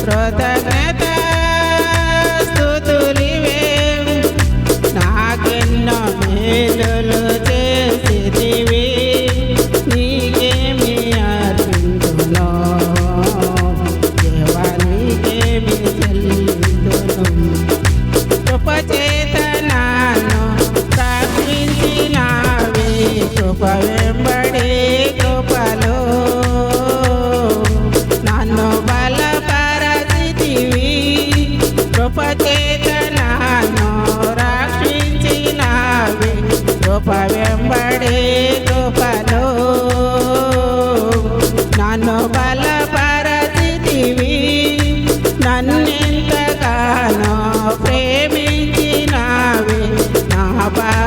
श्रोतक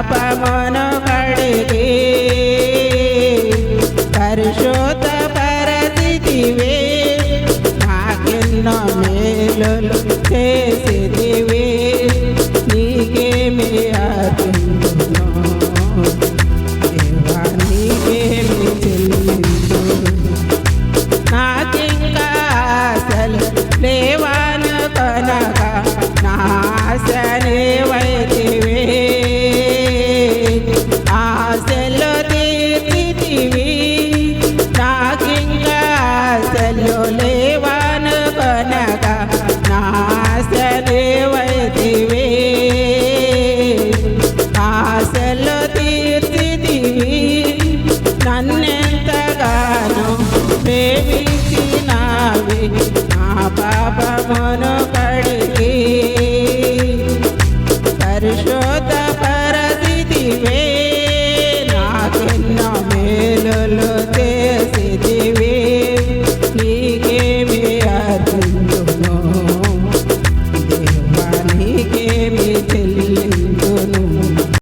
పాపమును కడిగి పరిశోధ పరతివే నాకెన్నో మేలులు చేసిదివే నీకేమి అర్పించును దేవా నీకేమి చెల్లించు నాకింకా అసలు లేవాను కనక నా ఆశ Fana